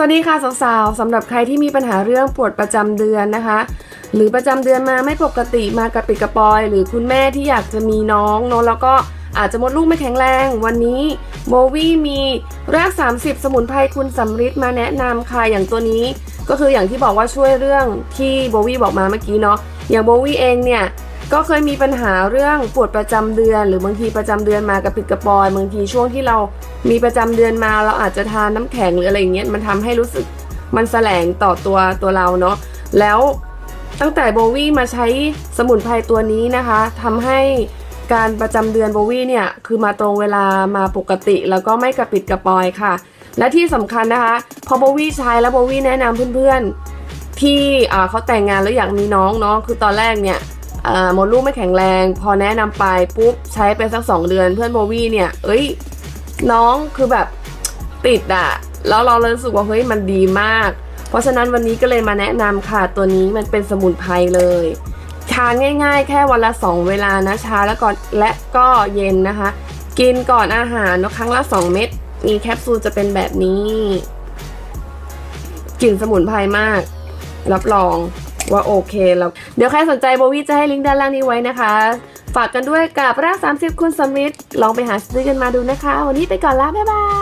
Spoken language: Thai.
สวัสดีค่ะสาวๆสำหรับใครที่มีปัญหาเรื่องปวดประจำเดือนนะคะ หรือประจำเดือนมาไม่ปกติมากระปิดกระปอย หรือคุณแม่ที่อยากจะมีน้องเนอะแล้วก็อาจจะมดลูกไม่แข็งแรง วันนี้โบวี่มีราก 30 สมุนไพรคุณสำริดมาแนะนำค่ะอย่างตัวนี้ ก็คืออย่างที่บอกว่าช่วยเรื่องที่โบวี่บอกมาเมื่อกี้เนาะอย่างโบวี่เองเนี่ย ก็เคยมีปัญหาเรื่องปวดประจำเดือน หรือบางทีประจำเดือนมากระปิดกระปอยบางทีช่วงที่เรามีประจำเดือนมาเราอาจจะทานน้ำแข็งหรืออะไรอย่างเงี้ยมันทำให้รู้สึกมันแสลงต่อตัวตัวเราเนาะแล้วตั้งแต่โบวี่มาใช้สมุนไพรตัวนี้นะคะทำให้การประจำเดือนโบวี่เนี่ยคือมาตรงเวลามาปกติ แล้วก็ไม่กระปิดกระปอยค่ะ และที่สำคัญนะคะพอโบวี่ใช้แล้วโบวี่แนะนำเพื่อนๆที่อ่เขาแต่งงานแล้วอยากมีน้องเนาะคือตอนแรกเนี่ย มดลูกไม่แข็งแรง พอแนะนำไปปุ๊บใช้ไปสักสองเดือนเพื่อนโบวี่เนี่ย เอ้ย น้องคือแบบติดอะแล้วเราเลยรู้สึกว่าเฮ้ยมันดีมาก เพราะฉะนั้นวันนี้ก็เลยมาแนะนำค่ะตัวนี้มันเป็นสมุนไพรเลยทานง่ายๆ แค่วันละ 2 เวลานะเช้าแล้วก่อนและก็เย็นนะคะ กินก่อนอาหารนะครั้งละ 2 เม็ดมีแคปซูลจะเป็นแบบนี้กลิ่นสมุนไพรมาก รับรอง ว่าโอเคแล้ว เดี๋ยวใครสนใจโบวี่จะให้ลิงก์ด้านล่างนี้ไว้นะคะ ฝากกันด้วยกับราก30 คุณสมิธลองไปหาซื้อกันมาดูนะคะ วันนี้ไปก่อนละบ๊ายบาย